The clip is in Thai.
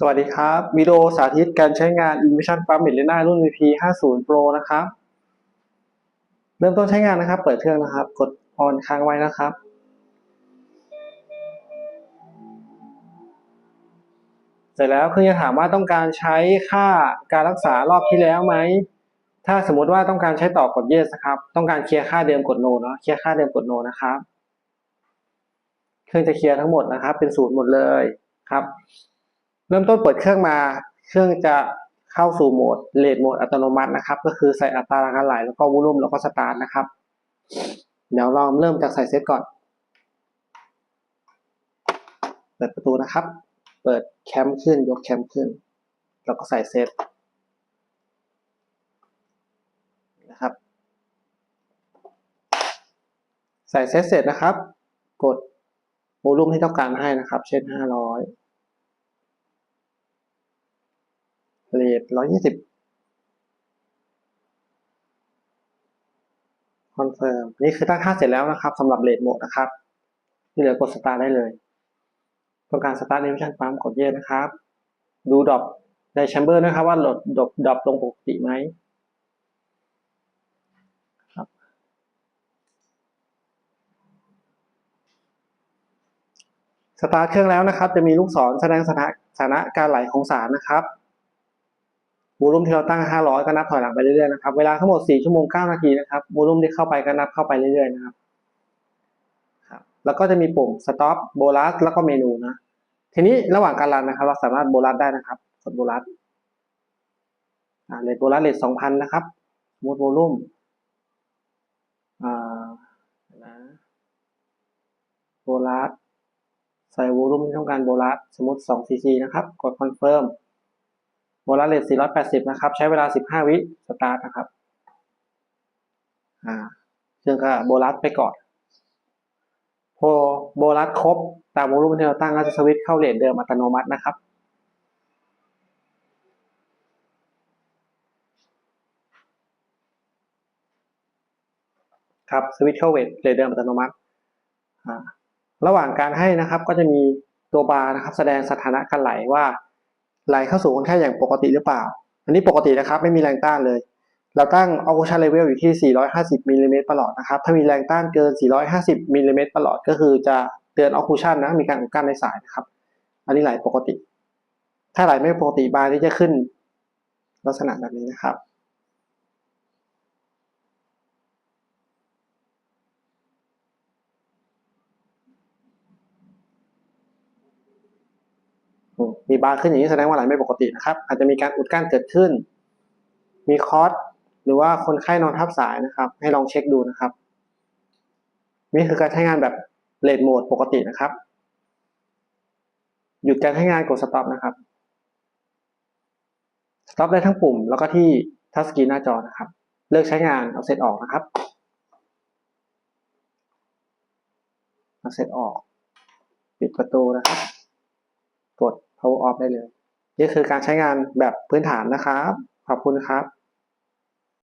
สวัสดีครับวิดีโอสาธิตการใช้งาน Invision Pump m e d l e n a รุ่น VP 50 Pro นะครับ เริ่มต้นใช้งานนะครับ เปิดเครื่องนะครับ กด on ค้างไว้นะครับ เสร็จแล้วเครื่องจะถามว่าต้องการใช้ค่าการรักษารอบที่แล้วไหม ถ้าสมมติว่าต้องการใช้ต่อกด yes นะครับ ต้องการเคลียร์ค่าเดิมกด no เนาะเคลียร์ค่าเดิมกด no นะครับ เครื่องจะเคลียร์ทั้งหมดนะครับ เป็นศูนย์หมดเลยครับ เริ่มต้นเปิดเครื่องมา เครื่องจะเข้าสู่โหมดเลดโหมดอัตโนมัตินะครับ ก็คือใส่อัตราการไหลแล้วก็วอลุ่มแล้วก็สตาร์ทนะครับ เดี๋ยวเราเริ่มจากใส่เซตก่อน เปิดประตูนะครับ เปิดแคมขึ้นยกแคมขึ้น แล้วก็ใส่เซตนะครับ ใส่เซตเสร็จนะครับ กดวอลุ่มที่ต้องการให้นะครับ เช่น 500 เลทร้อยยี่สิบคอนเฟิร์มนี่คือตั้งค่าเสร็จแล้วนะครับสำหรับเลทโหมดนะครับ ที่เหลือกดสตาร์ได้เลยต้องการสตาร์ทนิวชั่นปั๊มกดเยสนะครับ ดูดรอปในแชมเบอร์นะครับว่าลดดรอปดรอปลงปกติไหมครับสตาร์ทเครื่องแล้วนะครับ จะมีลูกศรแสดงสถานะการไหลของสารนะครับ วอลุ่มที่เราตั้ง 500 ก็นับถอยหลังไปเรื่อยๆนะครับ เวลาทั้งหมด 4 ชั่วโมง 9 นาทีนะครับ วอลุ่มที่เข้าไปก็นับเข้าไปเรื่อยๆนะครับ ครับ แล้วก็จะมีปุ่ม stop โบลัสแล้วก็เมนูนะ ทีนี้ระหว่างการรันนะครับ เราสามารถโบลัสได้นะครับ กดโบลัสอ่าเลทโบลัสเลท2,000นะครับสมมติวอลุ่มอ่านะโบลัสใส่วอลุ่มที่ต้องการโบลัสสมมติ2 cc นะครับ กด confirm โบลัสเลท480 นะครับ ใช้เวลา 15 วิสตาร์ทนะครับ อ่าเครื่องก็โบลัสไปก่อน พอโบลัสครบ ตามวอลุ่มที่เราตั้งก็จะสวิตช์เข้าเลทเดิมอัตโนมัตินะครับ ครับ สวิตช์เข้าเวทเลทเดิมอัตโนมัติ ระหว่างการให้นะครับก็จะมีตัวบาร์นะครับ แสดงสถานะการไหลว่า ไหลเข้าสู่คนไข้อย่างปกติหรือเปล่า อันนี้ปกตินะครับไม่มีแรงต้านเลย เราตั้งออคูชันเลเวลอยู่ที่ 450มิลลิเมตรประหลอดนะครับ ถ้ามีแรงต้านเกิน 450มิลลิเมตรประหลอดก็คือจะเตือนออคูชันนะ มีการอุดกั้นในสายนะครับ อันนี้ไหลปกติ ถ้าไหลไม่ปกติบาร์นี่จะขึ้น ลักษณะแบบนี้นะครับ อื มีบาร์ขึ้นอย่างนี้แสดงว่าไหลไม่ปกตินะครับ อาจจะมีการอุดกั้นเกิดขึ้น มีคอร์สหรือว่าคนไข้นอนทับสายนะครับ ให้ลองเช็คดูนะครับ นี่คือการใช้งานแบบเลดโหมดปกตินะครับ หยุดการใช้งานกดสต็อปนะครับสต็อปได้ทั้งปุ่มแล้วก็ที่ทัชสกรีนหน้าจอนะครับ เลิกใช้งานเอาเซตออกนะครับเอาเซตออก ปิดประตูนะครับ power off ได้เลย นี่คือการใช้งานแบบพื้นฐานนะครับ ขอบคุณครับ